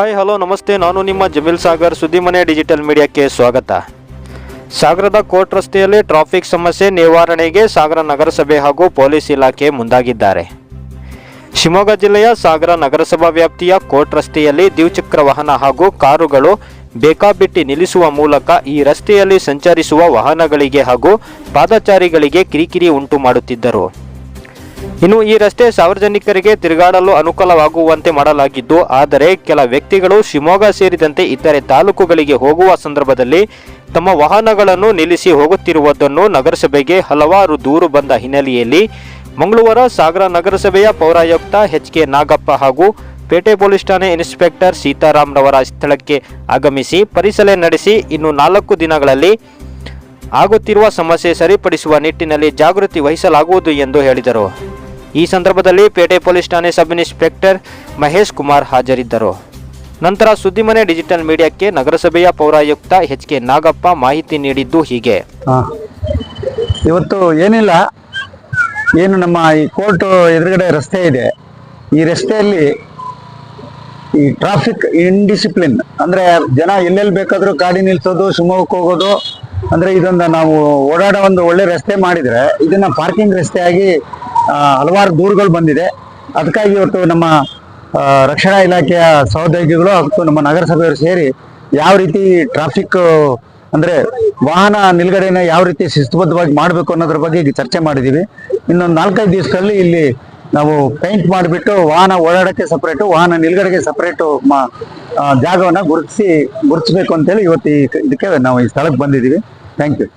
Hi hello ನಮಸ್ತೆ. ನಾನು ನಿಮ್ಮ ಜಮೀಲ್ ಸಾಗರ್, ಸುದ್ದಿಮನೆ ಡಿಜಿಟಲ್ ಮೀಡಿಯಾಕ್ಕೆ ಸ್ವಾಗತ. ಸಾಗರದ ಕೋರ್ಟ್ ರಸ್ತೆಯಲ್ಲಿ ಟ್ರಾಫಿಕ್ ಸಮಸ್ಯೆ ನಿವಾರಣೆಗೆ ಸಾಗರ ನಗರಸಭೆ ಹಾಗೂ ಪೊಲೀಸ್ ಇಲಾಖೆ ಮುಂದಾಗಿದ್ದಾರೆ. ಶಿವಮೊಗ್ಗ ಜಿಲ್ಲೆಯ ಸಾಗರ ನಗರಸಭಾ ವ್ಯಾಪ್ತಿಯ ಕೋರ್ಟ್ ರಸ್ತೆಯಲ್ಲಿ ದ್ವಿಚಕ್ರ ವಾಹನ ಹಾಗೂ ಕಾರುಗಳು ಬೇಕಾಬಿಟ್ಟಿ ನಿಲ್ಲಿಸುವ ಮೂಲಕ ಈ ರಸ್ತೆಯಲ್ಲಿ ಸಂಚರಿಸುವ ವಾಹನಗಳಿಗೆ ಹಾಗೂ ಪಾದಚಾರಿಗಳಿಗೆ ಕಿರಿಕಿರಿ ಉಂಟು ಮಾಡುತ್ತಿದ್ದರು. ಇನ್ನು ಈ ರಸ್ತೆ ಸಾರ್ವಜನಿಕರಿಗೆ ತಿರುಗಾಡಲು ಅನುಕೂಲವಾಗುವಂತೆ ಮಾಡಲಾಗಿದ್ದು, ಆದರೆ ಕೆಲ ವ್ಯಕ್ತಿಗಳು ಶಿವಮೊಗ್ಗ ಸೇರಿದಂತೆ ಇತರೆ ತಾಲೂಕುಗಳಿಗೆ ಹೋಗುವ ಸಂದರ್ಭದಲ್ಲಿ ತಮ್ಮ ವಾಹನಗಳನ್ನು ನಿಲ್ಲಿಸಿ ಹೋಗುತ್ತಿರುವುದನ್ನು ನಗರಸಭೆಗೆ ಹಲವಾರು ದೂರು ಬಂದ ಹಿನ್ನೆಲೆಯಲ್ಲಿ ಮಂಗಳವಾರ ಸಾಗರ ನಗರಸಭೆಯ ಪೌರಾಯುಕ್ತ ಎಚ್ ಕೆ ನಾಗಪ್ಪ ಹಾಗೂ ಪೇಟೆ ಪೊಲೀಸ್ ಠಾಣೆ ಇನ್ಸ್ಪೆಕ್ಟರ್ ಸೀತಾರಾಮ್ರವರ ಸ್ಥಳಕ್ಕೆ ಆಗಮಿಸಿ ಪರಿಶೀಲನೆ ನಡೆಸಿ ಇನ್ನು ನಾಲ್ಕು ದಿನಗಳಲ್ಲಿ ಆಗುತ್ತಿರುವ ಸಮಸ್ಯೆ ಸರಿಪಡಿಸುವ ನಿಟ್ಟಿನಲ್ಲಿ ಜಾಗೃತಿ ವಹಿಸಲಾಗುವುದು ಎಂದು ಹೇಳಿದರು. ಈ ಸಂದರ್ಭದಲ್ಲಿ ಪೇಟೆ ಪೊಲೀಸ್ ಠಾಣೆ ಸಬ್ ಇನ್ಸ್ಪೆಕ್ಟರ್ ಮಹೇಶ್ ಕುಮಾರ್ ಹಾಜರಿದ್ದರು. ನಂತರ ಸುದ್ದಿಮನೆ ಡಿಜಿಟಲ್ ಮೀಡಿಯಾಕ್ಕೆ ನಗರಸಭೆಯ ಪೌರಾಯುಕ್ತ ಎಚ್ ಕೆ ನಾಗಪ್ಪ ಮಾಹಿತಿ ನೀಡಿದ್ದು ಹೀಗೆ. ಇವತ್ತು ಏನಿಲ್ಲ. ಏನು ನಮ್ಮ ಈ ಕೋರ್ಟ್ ಎದುರುಗಡೆ ರಸ್ತೆ ಇದೆ. ಈ ರಸ್ತೆಯಲ್ಲಿ ಈ ಟ್ರಾಫಿಕ್ ಇನ್ಡಿಸಿಪ್ಲಿನ್ ಅಂದ್ರೆ ಜನ ಎಲ್ಲೆಲ್ಲಿ ಬೇಕಾದ್ರೂ ಗಾಡಿ ನಿಲ್ಸೋದು, ಶಿವಮೊಗ್ಗಕ್ಕೆ ಹೋಗೋದು, ಅಂದ್ರೆ ಇದೊಂದು ನಾವು ಓಡಾಡೋ ಒಂದು ಒಳ್ಳೆ ರಸ್ತೆ ಮಾಡಿದ್ರೆ ಇದನ್ನ ಪಾರ್ಕಿಂಗ್ ರಸ್ತೆಯಾಗಿ ಹಲವಾರು ದೂರುಗಳು ಬಂದಿದೆ. ಅದಕ್ಕಾಗಿ ಇವತ್ತು ನಮ್ಮ ರಕ್ಷಣಾ ಇಲಾಖೆಯ ಸಹೋದ್ಯೋಗಿಗಳು ಮತ್ತು ನಮ್ಮ ನಗರಸಭೆಯವರು ಸೇರಿ ಯಾವ ರೀತಿ ಟ್ರಾಫಿಕ್ ಅಂದ್ರೆ ವಾಹನ ನಿಲ್ಗಡೆನ ಯಾವ ರೀತಿ ಶಿಸ್ತುಬದ್ಧವಾಗಿ ಮಾಡಬೇಕು ಅನ್ನೋದ್ರ ಬಗ್ಗೆ ಈಗ ಚರ್ಚೆ ಮಾಡಿದೀವಿ ಇನ್ನೊಂದು ನಾಲ್ಕೈದು ದಿವಸದಲ್ಲಿ ಇಲ್ಲಿ ನಾವು ಪೇಂಟ್ ಮಾಡಿಬಿಟ್ಟು ವಾಹನ ಓಡಾಡಕ್ಕೆ ಸಪ್ರೇಟು ವಾಹನ ನಿಲ್ಗಡೆಗೆ ಸಪ್ರೇಟು ಜಾಗವನ್ನ ಗುರುತಿಸಿ ಅಂತ ಅಂತೇಳಿ ಇವತ್ತು ಇದಕ್ಕೆ ನಾವು ಈ ಸ್ಥಳಕ್ಕೆ ಬಂದಿದ್ದೀವಿ. Thank you